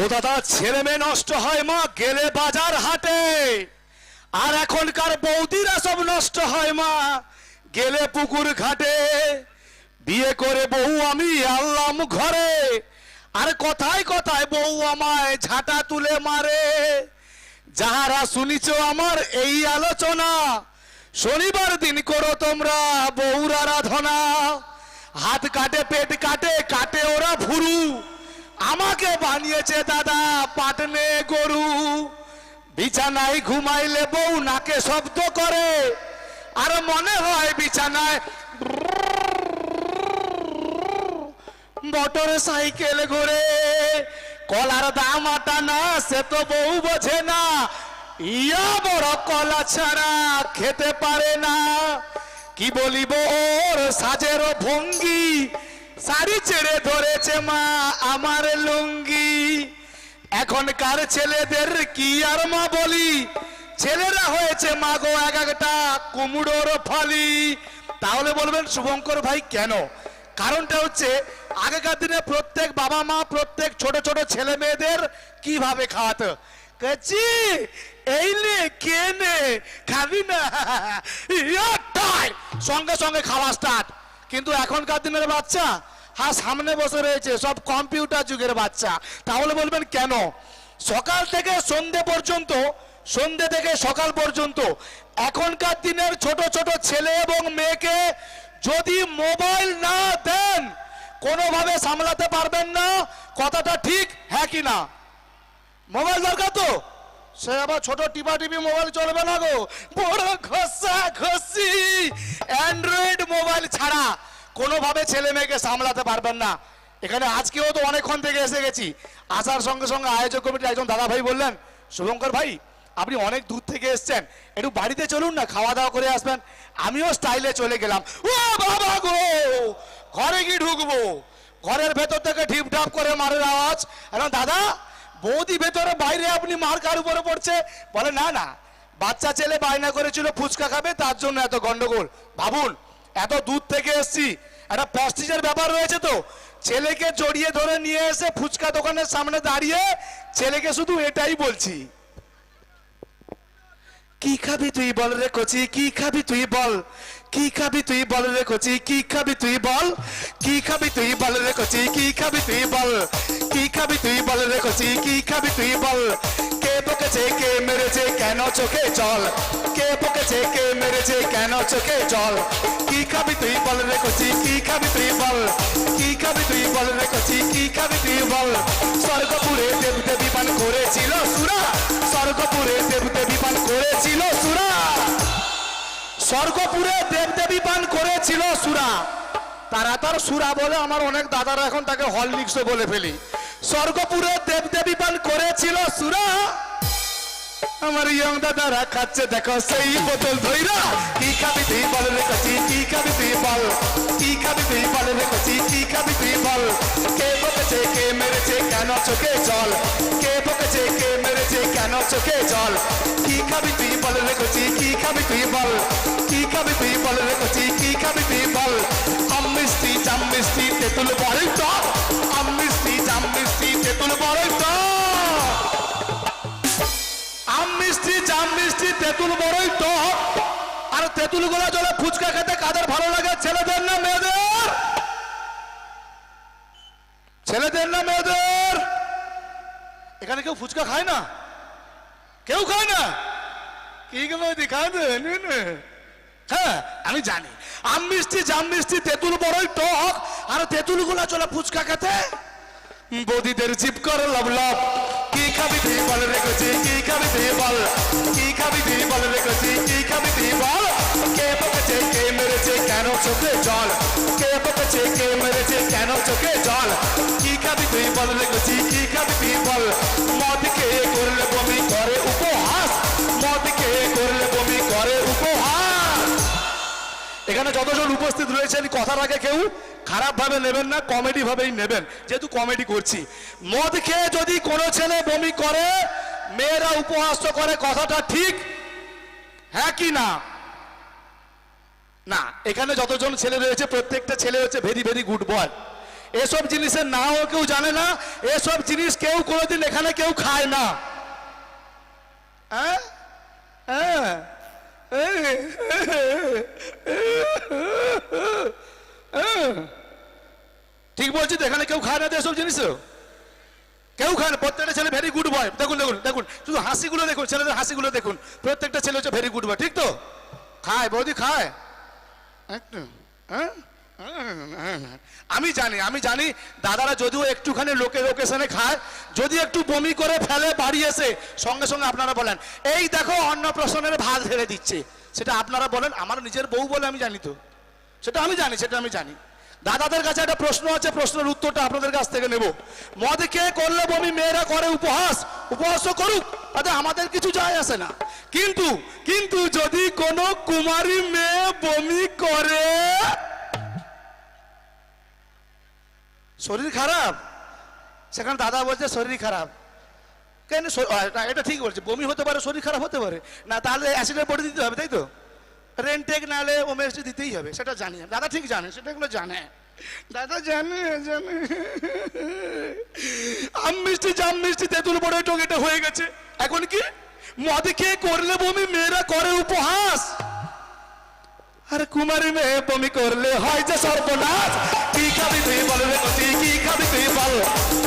ও দাদা, ছেলে মেয়ে নষ্ট হয় মা, গেলে বাজার হাটে। আর এখনকার বৌদিরা সব নষ্ট হয় মা, গেলে পুকুর ঘাটে। বিয়ে করে বউ আমি আনলাম ঘরে, আর কথায় কথায় বউ আমায় ঝাঁটা তুলে মারে। যাহারা শুনিছ আমার এই আলোচনা, শনিবার দিন করো তোমরা বউর আরাধনা। হাত কাটে, পেট কাটে কাটে ওরা ভুরু। আমাকে বানিয়েছে দাদা, পাটনে গরু। বিছানায় ঘুমাইলে বউ নাকে শব্দ করে, আর মনে হয় বিছানায় মোটর সাইকেল ঘোরে। কলার দাম আটা না, সে তো বউ বোঝে না। ইয়া বড় কলা ছাড়া খেতে পারে না। কি বলিব ওর সাজের ভঙ্গি? শাড়ি ছেড়ে ধরেছে মা আমার লুঙ্গি। এখনকার ছেলেদের কি আর মা বলি? ছেলেরা হয়েছে মা গো এক একটা কুমড়োর ফলি। তাহলে বলবেন শুভঙ্কর ভাই, কেন? কারণটা হচ্ছে আগেকার দিনে প্রত্যেক বাবা মা, প্রত্যেক ছোট ছোট ছেলে মেয়েদের কীভাবে খাওয়াতো? কাচি, এই নে, কে নে, খাবি না! সঙ্গে সঙ্গে খাওয়া স্টার্ট কিন্তু এখনকার দিনের বাচ্চা হ্যাঁ সামনে বসে রয়েছে, সব কম্পিউটার যুগের বাচ্চা। তাহলে বলবেন কেন? সকাল থেকে সন্ধে পর্যন্ত, সন্ধে থেকে সকাল পর্যন্ত, এখনকার দিনের ছোট ছোট ছেলে এবং মেয়েকে যদি মোবাইল না দেন, কোনোভাবে সামলাতে পারবেন না, কথাটা ঠিক হ্যাঁ কি না? মোবাইল দরকার তো? সে আবার ছোট টিপা টিপি মোবাইল চলবে না গো। বড় ঘষা ঘষি, অ্যান্ড্রয়েড মোবাইল ছাড়া কোনোভাবে ছেলে মেয়েকে সামলাতে পারবেন না। এখানে আজকেও তো অনেকক্ষণ থেকে এসে গেছি। আসার সঙ্গে সঙ্গে আয়োজক কমিটির একজন দাদা ভাই বললেন, শুভঙ্কর ভাই, আপনি অনেক দূর থেকে এসেছেন। একটু বাড়িতে চলুন না, খাওয়া দাওয়া করে আসবেন। আমিও স্টাইলে চলে গেলাম। ও বাবা গো! ঘরে কি ঢুকবো? ঘরের ভেতর থেকে ঢিপ ঢাপ করে মারের আওয়াজ। এখন দাদা, বৌদি ভেতরে, বাইরে আপনি মার কার উপরে পড়ছে? বলে, না না, বাচ্চা ছেলে বায়না করেছিল, ফুচকা খাবে, তার জন্য এত গন্ডগোল। ভাবুন এত দূর থেকে এসছি। একটা প্যাস্টিজের ব্যাপার রয়েছে তো। ছেলেকে জড়িয়ে ধরে নিয়ে এসে ফুচকা দোকানের সামনে দাঁড়িয়ে ছেলেকে শুধু এটাই বলছি। কি খাবি তুই বল রে কচি, কি খাবি তুই বল? কি খাবি তুই বল রে কচি, কি খাবি তুই বল? কি খাবি তুই বল রে কচি, কি খাবি তুই বল? কি খাবি তুই বল রে কচি, কি খাবি তুই বল? বকেছে, কে মেরেছে, কেন চোখে জল? কে বকেছে, কে মেরেছে, কেন চোখে জল? কি খাবি তুই বল রে কি খাবি তুই বল? কি খাবি তুই বল রে কি খাবি তুই বল? স্বর্গপুরে দেব দেবী পান করেছিল সুরা। স্বর্গপুরে দেব দেবী পান করেছিল সুরা। স্বর্গপুরে দেবদেবী পান করেছিল সুরা। তারা তার সুরা বলে আমার অনেক দাদারা এখন তাকে হললিক্সও বলে ফেলি। স্বর্গপুরে দেবদেবী পান করেছিল সুরা। আমার ইয়ং দাদারা খাচ্ছে, দেখো সেই বোতল ধইরা। কি খাবি তুই বল রে কচি, কি খাবি তুই বল? কি খাবি তুই বল রে কচি, কি খাবি তুই বল? কে বকেছে, কে মেরেছে, কেন চোখে জল? কে বকেছে, কে মেরেছে, কেন চোখে জল? কি খাবি তুই বল রে কচি, কি খাবি তুই বল? কি খাবি তুই বল রে কচি, কি খাবি তুই বল? আম মিষ্টি, জাম মিষ্টি, তেঁতুল বড়ই টক। আম মিষ্টি, জাম মিষ্টি, তেঁতুল বড়ই মিষ্টি জাম মিষ্টি তেঁতুল বড়ই টক। আর তেঁতুল গোলা জলে ফুচকা খেতে কাদের ভালো লাগে? ছেলেদের না মেয়েদের? ছেলেদের না মেয়েদের? এখানে কেউ ফুচকা খায় না? কেউ খায় না? কি গেল খায় না? নে, নে। হ্যাঁ আমি জানি। আম মিষ্টি জাম মিষ্টি তেঁতুল বড়ই টক। আর তেঁতুল গোলা চলে ফুচকা খেতে? বৌদিদের জিপ করে লাভ লাভ কি খাবি তুই বল রেখেছি, কি খাবি তুই বল? কি খাবি তুই বল রেখেছি, কি খাবি তুই বল? কে বকেছে, কে মেরেছে, কেন চোখে জল? কে বকেছে, কে মেরেছে, কেন চোখে জল? কি খাবি তুই বল রেখেছি, কি খাবি তুই বল? মদ কে করলে বমি করে উপহাস। মদ কে করলে বমি করে উপহাস। এখানে যতজন উপস্থিত রয়েছেন কথার আগে কেউ খারাপ ভাবে নেবেন না কমেডি ভাবেই নেবেন। যেহেতু কমেডি করছি। মদ খেয়ে যদি কোনো ছেলে বমি করে, মেয়েরা উপহাস করে, কথাটা ঠিক হ্যাঁ কি না? না, এখানে যতজন ছেলে রয়েছে, প্রত্যেকটা ছেলে হচ্ছে ভেরি ভেরি গুড বয়। এসব জিনিসের নাও কেউ জানে না, এসব জিনিস কেউ কোনোদিন এখানে কেউ খায় না হ্যাঁ হ্যাঁ ঠিক বলছি তো এখানে কেউ খায় না তো এসব জিনিস। কেউ খায় না, প্রত্যেকটা ছেলে ভেরি গুড বয় দেখুন দেখুন দেখুন, শুধু হাসিগুলো দেখুন, ছেলেদের হাসিগুলো দেখুন। প্রত্যেকটা ছেলে হচ্ছে ভেরি গুড বয় ঠিক তো? খায়, বৌদি খায়। হ্যাঁ? আমি জানি আমি জানি, দাদারা যদিও একটুখানি লোকে লোকেশনে খায়, যদি একটু বমি করে ফেলে বাড়ি এসে, সঙ্গে সঙ্গে আপনারা বলেন, এই দেখো, অন্নপ্রাশনের ভাত ঢেলে দিচ্ছে। সেটা আপনারা বলেন, আমার নিজের বউ বলে আমি জানি তো। সেটা আমি জানি, সেটা আমি জানি। দাদাদের কাছে একটা প্রশ্ন আছে, প্রশ্নের উত্তরটা আপনাদের কাছ থেকে নেব। মদ কে করলে বমি, মেয়েরা করে উপহাস? উপহাসও করুক, তাতে আমাদের কিছু যায় আসে না। কিন্তু কিন্তু যদি কোনো কুমারী মেয়ে বমি করে, শরীর খারাপ? সেখানে দাদা বলছে শরীর খারাপ। কেন? এটা ঠিক বলছে, বমি হতে পারে, শরীর খারাপ হতে পারে। না, তাহলে অ্যাসিডের বডি দিতে হবে, তাই তো? রেন্টেক নাহলে ওমেসটি দিতেই হবে, সেটা জানি। দাদা ঠিক জানে, সেটা এগুলো জানে। দাদা জানে জানে। আম মিষ্টি, জাম মিষ্টি, তেঁতুল বড় এটা হয়ে গেছে। এখন কি? মদ খেয়ে করলে বমি, মেয়েরা করে উপহাস। আরে কুমারী মেয়ে বমি করলে হয় যে সর্বনাশ। কি খাবি তুই বল রে কচি, কি খাবি তুই বল?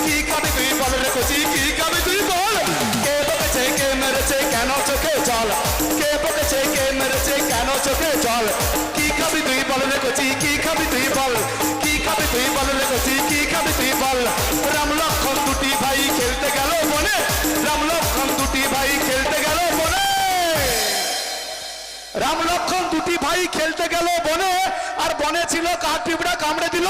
কি খাবি তুই বল রে কচি, কি খাবি তুই বল? কে বকেছে কে মেরেছে, কেন চোখে জল? বকেছে কে মেরেছে, কেন চোখে জল? কি খাবি তুই বল রে কচি, কি খাবি তুই বল? কি খাবি তুই বল রে কচি, কি খাবি তুই বল? রাম লক্ষণ দুটি ভাই খেলতে গেল বনে রাম লক্ষণ দুটি ভাই খেলতে গেল বনে রাম লক্ষণ দুটি ভাই খেলতে গেল বনে, আর বনে ছিল কাঠ পিঁপড়া, কামড়ে দিল।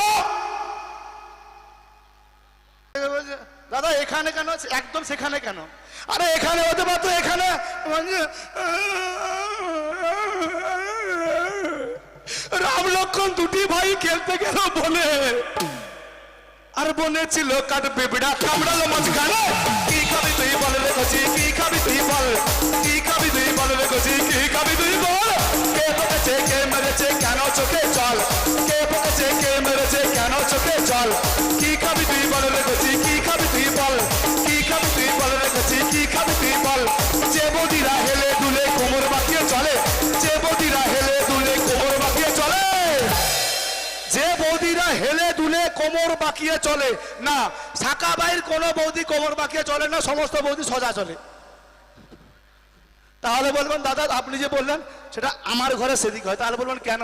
দাদা, এখানে কেন? একদম সেখানে কেন? আরে, এখানে হতে পারতো, এখানে। রাম লক্ষণ দুটি ভাই খেলতে গেল বনে। আর বনে ছিল কাঠ পিঁপড়া কামড়ালো মাঝখানে। কি খাবি তুই বল রে কি খাবি তুই বল? কি খাবি তুই বল রে কি খাবি তুই বল? কে বকেছে, কে মেরেছে, কেন চোখে জল? কে বকেছে, কে মেরেছে, কেন চোখে জল? কি খাবি তুই বল রে কি খাবি তুই বল? কি খাবি তুই বল রে কি খাবি তুই বল? যে বদিরা হেলে বৌদিরা হেলে দুলে কোমর বাঁকিয়ে চলে। না, শাখা বাইর কোনো বৌদি কোমর বাঁকিয়ে চলে না, সমস্ত বৌদি সোজা চলে। তাহলে বলবেন, দাদা, আপনি যে বললেন, সেটা আমার ঘরে সেদিক হয়। তাহলে বলবেন, কেন?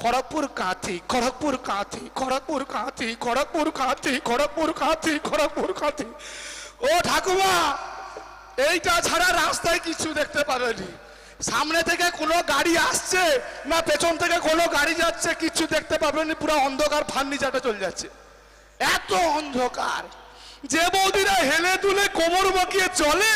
খড়গপুর কাঁথি খড়গপুর কাঁথি খড়গপুর কাঁথি খড়গপুর কাঁথি খড়গপুর কাঁথি খড়গপুর কাঁথি। ও ঠাকুমা, এইটা ছাড়া রাস্তায় কিছু দেখতে পারেনি সামনে থেকে কোনো গাড়ি আসছে না পেছন থেকে কোনো গাড়ি যাচ্ছে, কিছু দেখতে পাবেনি পুরো অন্ধকার ফার্নিচারটা চলে যাচ্ছে। এত অন্ধকার। যে বৌদিরা হেলে তুলে কোমর বাঁকিয়ে চলে,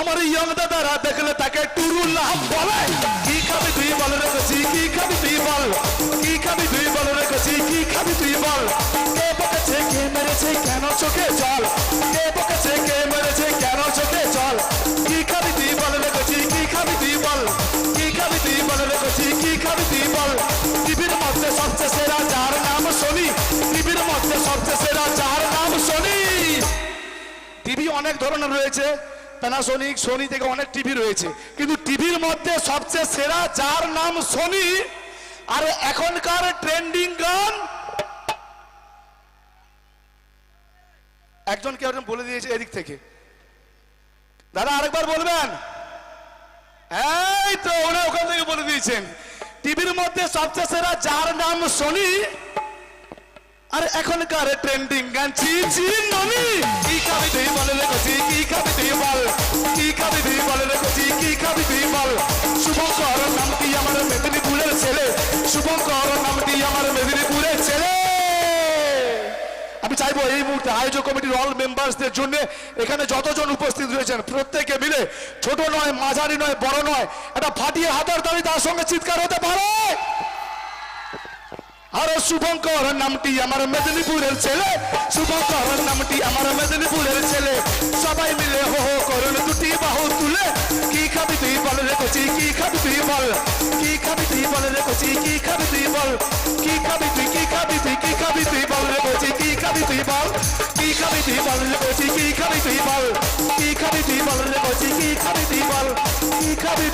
আমার ইয়ং দাদারা দেখলে তাকে টুরুল নাম বলে। কি খাবি তুই বল রেখেছি কি খাবি তুই বল? কি খাবি তুই বল রেখেছি কি খাবি তুই বল? কে বকেছে, কে মেরেছে, কেন চোখে জল? কে বকেছে অনেক ধরনের রয়েছে। প্যানাসোনিক সোনি থেকে অনেক টিভি রয়েছে। কিন্তু টিভির মধ্যে সবচেয়ে সেরা, যার নাম সোনি আর এখনকার ট্রেন্ডিং গান একজন কেউ বলে দিয়েছে এদিক থেকে। দাদা, আরেকবার বলবেন? এই তো ওরা ওখান থেকে বলে দিয়েছেন। টিভির মধ্যে সবচেয়ে সেরা, যার নাম সোনি আর এখনকার ট্রেন্ডিং গান চি চি ননি কি খাবি তুই বলে রেখেছি কি খাবি তুই বল? কি খাবি তুই বলে রেখেছি কি খাবি তুই বল? শুভঙ্কর নামটি আমার মেদিনীপুরের ছেলে। শুভঙ্কর নামটি আমার মেদিনীপুরের ছেলে। আমি চাইব এই মুহূর্তে আয়োজক কমিটির অল মেম্বার্সদের জন্য এখানে যতজন উপস্থিত রয়েছেন, প্রত্যেকে মিলে ছোট নয়, মাঝারি নয়, বড় নয় এটা ফাটিয়ে হাতার দাবি তার সঙ্গে চিৎকার হতে পারে। আর শুভঙ্কর নামটি আমার মেদিনীপুরের ছেলে শুভঙ্কর নামটি আমার মেদিনীপুরের ছেলে সবাই মিলে হো হো করুন দুটি বাহু তুলে কি খাবি তুই বল রেখেছি কি খাবি তুই বল কি খাবি তুই বল রেখেছি কি খাবি তুই বল কি খাবি তুই কি খাবি তুই কি খাবি তুই বল রে বলছি কি খাবি তুই বল কি খাবি তুই বল রে বলছি কি খাবি তুই বল কি খাবি তুই বল রে বলছি কি খাবি তুই বল কি খাবি